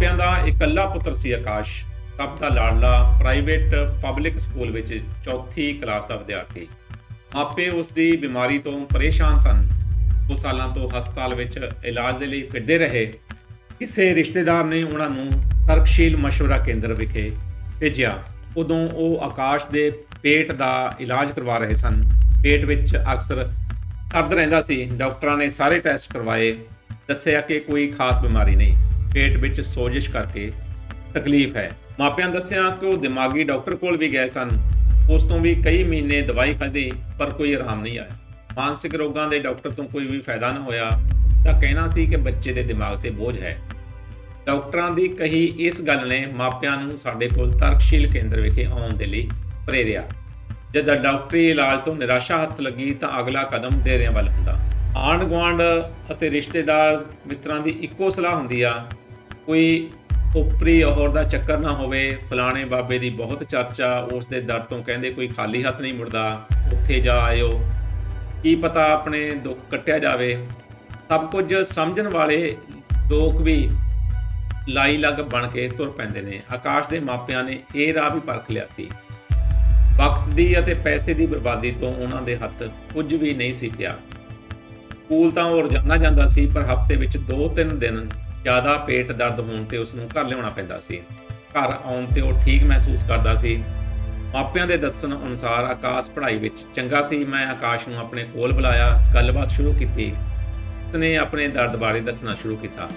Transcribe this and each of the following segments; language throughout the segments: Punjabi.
ਮਾਪਿਆਂ ਦਾ ਇਕੱਲਾ ਪੁੱਤਰ ਸੀ ਆਕਾਸ਼ ਸਭ ਦਾ ਲਾਡਲਾ ਪ੍ਰਾਈਵੇਟ ਪਬਲਿਕ ਸਕੂਲ ਵਿੱਚ ਚੌਥੀ ਕਲਾਸ ਦਾ ਵਿਦਿਆਰਥੀ। ਮਾਪੇ ਉਸ ਦੀ ਬਿਮਾਰੀ ਤੋਂ ਪਰੇਸ਼ਾਨ ਸਨ। ਉਹ ਸਾਲਾਂ ਤੋਂ ਹਸਪਤਾਲ ਵਿੱਚ ਇਲਾਜ ਦੇ ਲਈ ਫਿਰਦੇ ਰਹੇ। ਕਿਸੇ ਰਿਸ਼ਤੇਦਾਰ ਨੇ ਉਹਨਾਂ ਨੂੰ ਤਰਕਸ਼ੀਲ ਮਸ਼ਵਰਾ ਕੇਂਦਰ ਵਿਖੇ ਭੇਜਿਆ। ਉਦੋਂ ਉਹ ਆਕਾਸ਼ ਦੇ ਪੇਟ ਦਾ ਇਲਾਜ ਕਰਵਾ ਰਹੇ ਸਨ। ਪੇਟ ਵਿੱਚ ਅਕਸਰ ਦਰਦ ਰਹਿੰਦਾ ਸੀ। ਡਾਕਟਰਾਂ ਨੇ ਸਾਰੇ ਟੈਸਟ ਕਰਵਾਏ। ਦੱਸਿਆ ਕਿ ਕੋਈ ਖਾਸ ਬਿਮਾਰੀ ਨਹੀਂ। ਪੇਟ ਵਿੱਚ ਸੋਜਿਸ਼ ਕਰਕੇ ਤਕਲੀਫ ਹੈ। ਮਾਪਿਆਂ ਦੱਸਿਆ ਕਿ ਉਹ ਦਿਮਾਗੀ ਡਾਕਟਰ ਕੋਲ ਵੀ ਗਏ ਸਨ। ਉਸ ਤੋਂ ਵੀ ਕਈ ਮਹੀਨੇ ਦਵਾਈ ਖਾਧੀ, ਪਰ ਕੋਈ ਆਰਾਮ ਨਹੀਂ ਆਇਆ। ਮਾਨਸਿਕ ਰੋਗਾਂ ਦੇ ਡਾਕਟਰ ਤੋਂ ਕੋਈ ਵੀ ਫਾਇਦਾ ਨਾ ਹੋਇਆ, ਤਾਂ ਕਹਿਣਾ ਸੀ ਕਿ ਬੱਚੇ ਦੇ ਦਿਮਾਗ ਤੇ ਬੋਝ ਹੈ। ਡਾਕਟਰਾਂ ਦੀ ਕਹੀ ਇਸ ਗੱਲ ਨੇ ਮਾਪਿਆਂ ਨੂੰ ਸਾਡੇ ਕੋਲ ਤਰਕਸ਼ੀਲ ਕੇਂਦਰ ਵਿਖੇ ਆਉਣ ਦੇ ਲਈ ਪ੍ਰੇਰਿਆ। ਜਦ ਡਾਕਟਰੀ ਇਲਾਜ ਤੋਂ ਨਿਰਾਸ਼ਾ ਹੱਥ ਲੱਗੀ, ਤਾਂ ਅਗਲਾ ਕਦਮ ਦੇਰਿਆਂ ਵੱਲ ਹੁੰਦਾ। ਆਂਢ ਗੁਆਂਢ ਅਤੇ ਰਿਸ਼ਤੇਦਾਰ ਮਿੱਤਰਾਂ ਦੀ ਇੱਕੋ ਸਲਾਹ ਹੁੰਦੀ ਆ ਕੋਈ ਉਪਰੀ ਔਰ ਦਾ ਚੱਕਰ ਨਾ ਹੋਵੇ, ਫਲਾਣੇ ਬਾਬੇ ਦੀ ਬਹੁਤ ਚਰਚਾ ਉਸ ਦੇ ਦਰ ਤੋਂ ਕਹਿੰਦੇ ਕੋਈ ਖਾਲੀ ਹੱਥ ਨਹੀਂ ਮੁੜਦਾ, ਉੱਥੇ ਜਾ ਆਇਓ। ਕੀ ਪਤਾ ਆਪਣੇ ਦੁੱਖ ਕੱਟਿਆ ਜਾਵੇ। ਸਭ ਕੁਝ ਸਮਝਣ ਵਾਲੇ ਲੋਕ ਵੀ ਲਾਈ ਲੱਗ ਬਣ ਕੇ ਤੁਰ ਪੈਂਦੇ ਨੇ। ਆਕਾਸ਼ ਦੇ ਮਾਪਿਆਂ ਨੇ ਇਹ ਰਾਹ ਵੀ ਪਰਖ ਲਿਆ ਸੀ। ਵਕਤ ਦੀ ਅਤੇ ਪੈਸੇ ਦੀ ਬਰਬਾਦੀ ਤੋਂ ਉਹਨਾਂ ਦੇ ਹੱਥ ਕੁਝ ਵੀ ਨਹੀਂ ਸੀ ਪਿਆ। ਸਕੂਲ ਤਾਂ ਉਹ ਰੋਜ਼ਾਨਾ ਜਾਂਦਾ ਸੀ, ਪਰ ਹਫ਼ਤੇ ਵਿੱਚ 2-3 ਦਿਨ ਜ਼ਿਆਦਾ ਪੇਟ ਦਰਦ ਹੋਣ ਤੇ ਉਸ ਨੂੰ ਘਰ ਲਿਆਉਣਾ ਪੈਂਦਾ ਸੀ। ਘਰ ਆਉਣ ਤੇ ਉਹ ਠੀਕ ਮਹਿਸੂਸ ਕਰਦਾ ਸੀ। ਮਾਪਿਆਂ ਦੇ ਦੱਸਣ ਅਨੁਸਾਰ ਆਕਾਸ਼ ਪੜ੍ਹਾਈ ਵਿੱਚ ਚੰਗਾ ਸੀ। ਮੈਂ ਆਕਾਸ਼ ਨੂੰ ਆਪਣੇ ਕੋਲ ਬੁਲਾਇਆ, ਗੱਲਬਾਤ ਸ਼ੁਰੂ ਕੀਤੀ। ਉਸਨੇ ਆਪਣੇ ਦਰਦ ਬਾਰੇ ਦੱਸਣਾ ਸ਼ੁਰੂ ਕੀਤਾ।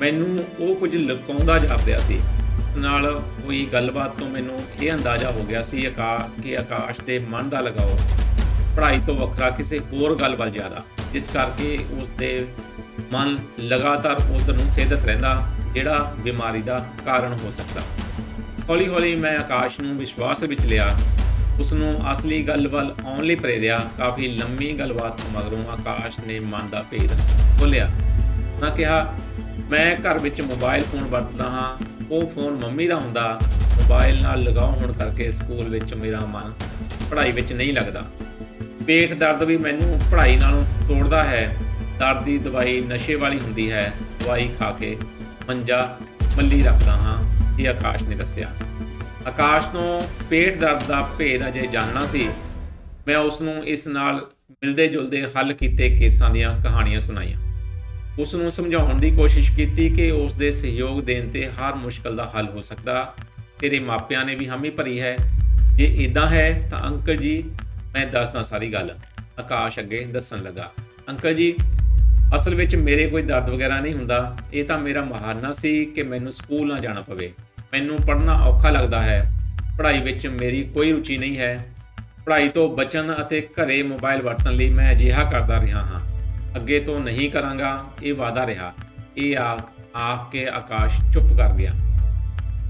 ਮੈਨੂੰ ਉਹ ਕੁਝ ਲੁਕਾਉਂਦਾ ਜਾਪਦਾ ਸੀ। ਨਾਲ ਕੋਈ ਗੱਲਬਾਤ ਤੋਂ ਮੈਨੂੰ ਇਹ ਅੰਦਾਜ਼ਾ ਹੋ ਗਿਆ ਸੀ ਆਕਾ ਕਿ ਆਕਾਸ਼ ਦੇ ਮਨ ਦਾ ਲਗਾਓ। ਪੜ੍ਹਾਈ ਤੋਂ ਵੱਖਰਾ ਕਿਸੇ ਹੋਰ ਗੱਲ ਵੱਲ ਜ਼ਿਆਦਾ। ਜਿਸ ਕਰਕੇ ਉਸ ਦੇ ਮਨ ਲਗਾਤਾਰ ਉਸ ਨੂੰ ਸੇਧਤ ਰਹਿੰਦਾ, ਜਿਹੜਾ ਬਿਮਾਰੀ ਦਾ ਕਾਰਨ ਹੋ ਸਕਦਾ। ਹੌਲੀ ਹੌਲੀ ਮੈਂ ਆਕਾਸ਼ ਨੂੰ ਵਿਸ਼ਵਾਸ ਵਿੱਚ ਲਿਆ। ਉਸ ਨੂੰ ਅਸਲੀ ਗੱਲ ਵੱਲ ਆਉਣ ਲਈ ਪ੍ਰੇਰਿਆ। ਕਾਫੀ ਲੰਮੀ ਗੱਲਬਾਤ ਮਗਰੋਂ ਆਕਾਸ਼ ਨੇ ਮਨ ਦਾ ਭੇਦ ਖੋਲ੍ਹਿਆ। ਮੈਂ ਕਿਹਾ, ਮੈਂ ਘਰ ਵਿੱਚ ਮੋਬਾਈਲ ਫੋਨ ਵਰਤਦਾ ਹਾਂ। ਉਹ ਫੋਨ ਮੰਮੀ ਦਾ ਹੁੰਦਾ। ਮੋਬਾਈਲ ਨਾਲ ਲਗਾਓ ਹੋਣ ਕਰਕੇ ਸਕੂਲ ਵਿੱਚ ਮੇਰਾ ਮਨ ਪੜ੍ਹਾਈ ਵਿੱਚ ਨਹੀਂ ਲੱਗਦਾ। ਪੇਟ ਦਰਦ ਵੀ ਮੈਨੂੰ ਪੜ੍ਹਾਈ ਨਾਲੋਂ ਤੋੜਦਾ ਹੈ। ਦਰਦ ਦੀ ਦਵਾਈ ਨਸ਼ੇ ਵਾਲੀ ਹੁੰਦੀ ਹੈ। ਦਵਾਈ ਖਾ ਕੇ ਮੰਜਾ ਮੱਲੀ ਰੱਖਦਾ ਹਾਂ, ਇਹ ਆਕਾਸ਼ ਨੇ ਦੱਸਿਆ। ਆਕਾਸ਼ ਨੂੰ ਪੇਟ ਦਰਦ ਦਾ ਭੇਦ ਅਜੇ ਜਾਣਨਾ ਸੀ। ਮੈਂ ਉਸ ਨੂੰ ਇਸ ਨਾਲ ਮਿਲਦੇ ਜੁਲਦੇ ਹੱਲ ਕੀਤੇ ਕੇਸਾਂ ਦੀਆਂ ਕਹਾਣੀਆਂ ਸੁਣਾਈਆਂ। ਉਸ ਨੂੰ ਸਮਝਾਉਣ ਦੀ ਕੋਸ਼ਿਸ਼ ਕੀਤੀ ਕਿ ਉਸ ਦੇ ਸਹਿਯੋਗ ਦੇਣ ਤੇ ਹਰ ਮੁਸ਼ਕਲ ਦਾ ਹੱਲ ਹੋ ਸਕਦਾ। ਤੇਰੇ ਮਾਪਿਆਂ ਨੇ ਵੀ ਹਾਮੀ ਭਰੀ ਹੈ। ਜੇ ਇਦਾਂ ਹੈ ਤਾਂ ਅੰਕਲ ਜੀ ਮੈਂ ਦੱਸਦਾ ਸਾਰੀ ਗੱਲ। ਆਕਾਸ਼ ਅੱਗੇ ਦੱਸਣ ਲੱਗਾ, ਅੰਕਲ ਜੀ, ਅਸਲ ਵਿੱਚ ਮੇਰੇ ਕੋਈ ਦਰਦ ਵਗੈਰਾ ਨਹੀਂ ਹੁੰਦਾ। ਇਹ ਤਾਂ ਮੇਰਾ ਮਹਾਨਾ ਸੀ ਕਿ ਮੈਨੂੰ ਸਕੂਲ ਨਾ ਜਾਣਾ ਪਵੇ। ਮੈਨੂੰ ਪੜ੍ਹਨਾ ਔਖਾ ਲੱਗਦਾ ਹੈ। ਪੜ੍ਹਾਈ ਵਿੱਚ ਮੇਰੀ ਕੋਈ ਰੁਚੀ ਨਹੀਂ ਹੈ। ਪੜ੍ਹਾਈ ਤੋਂ ਬਚਣ ਅਤੇ ਘਰੇ ਮੋਬਾਈਲ ਵਰਤਣ ਲਈ ਮੈਂ ਅਜਿਹਾ ਕਰਦਾ ਰਿਹਾ ਹਾਂ। ਅੱਗੇ ਤੋਂ ਨਹੀਂ ਕਰਾਂਗਾ, ਇਹ ਵਾਅਦਾ ਰਿਹਾ। ਇਹ ਆਖ ਆਖ ਕੇ ਆਕਾਸ਼ ਚੁੱਪ ਕਰ ਗਿਆ।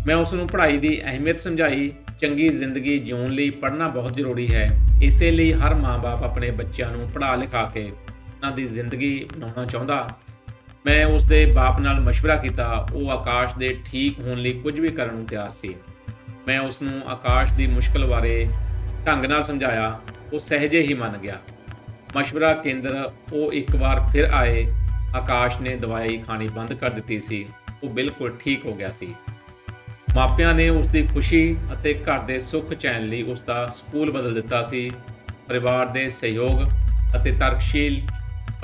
ਮੈਂ ਉਸ ਨੂੰ ਪੜ੍ਹਾਈ ਦੀ ਅਹਿਮੀਅਤ ਸਮਝਾਈ ਚੰਗੀ ਜ਼ਿੰਦਗੀ ਜਿਉਣ ਲਈ ਪੜ੍ਹਨਾ ਬਹੁਤ ਜ਼ਰੂਰੀ ਹੈ ਇਸੇ ਲਈ ਹਰ ਮਾਂ-ਬਾਪ ਆਪਣੇ ਬੱਚਿਆਂ ਨੂੰ ਪੜ੍ਹਾ ਲਿਖਾ ਕੇ ਉਹਨਾਂ ਦੀ ਜ਼ਿੰਦਗੀ ਬਣਾਉਣਾ ਚਾਹੁੰਦਾ ਮੈਂ ਉਸ ਦੇ ਬਾਪ ਨਾਲ مشورہ ਕੀਤਾ ਉਹ ਆਕਾਸ਼ ਦੇ ਠੀਕ ਹੋਣ ਲਈ ਕੁਝ ਵੀ ਕਰਨ ਨੂੰ ਤਿਆਰ ਸੀ ਮੈਂ ਉਸ ਨੂੰ ਆਕਾਸ਼ ਦੀ ਮੁਸ਼ਕਲ ਬਾਰੇ ਢੰਗ ਨਾਲ ਸਮਝਾਇਆ ਉਹ ਸਹਿਜੇ ਹੀ ਮੰਨ ਗਿਆ ਮਸ਼ਵਰਾ ਕੇਂਦਰ ਉਹ ਇੱਕ ਵਾਰ ਫਿਰ ਆਏ ਆਕਾਸ਼ ਨੇ ਦਵਾਈ ਖਾਣੀ ਬੰਦ ਕਰ ਦਿੱਤੀ ਸੀ ਉਹ ਬਿਲਕੁਲ ਠੀਕ ਹੋ ਗਿਆ ਸੀ ਮਾਪਿਆਂ ਨੇ ਉਸ ਦੀ ਖੁਸ਼ੀ ਅਤੇ ਘਰ ਦੇ ਸੁੱਖ ਚੈਨ ਲਈ ਉਸ ਦਾ ਸਕੂਲ ਬਦਲ ਦਿੱਤਾ ਸੀ। ਪਰਿਵਾਰ ਦੇ ਸਹਿਯੋਗ ਅਤੇ ਤਰਕਸ਼ੀਲ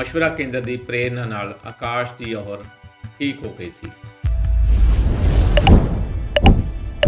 ਮਸ਼ਵਰਾ ਕੇਂਦਰ ਦੀ ਪ੍ਰੇਰਣਾ ਨਾਲ ਆਕਾਸ਼ ਦੀ ਔਰ ਠੀਕ ਹੋ ਗਈ ਸੀ।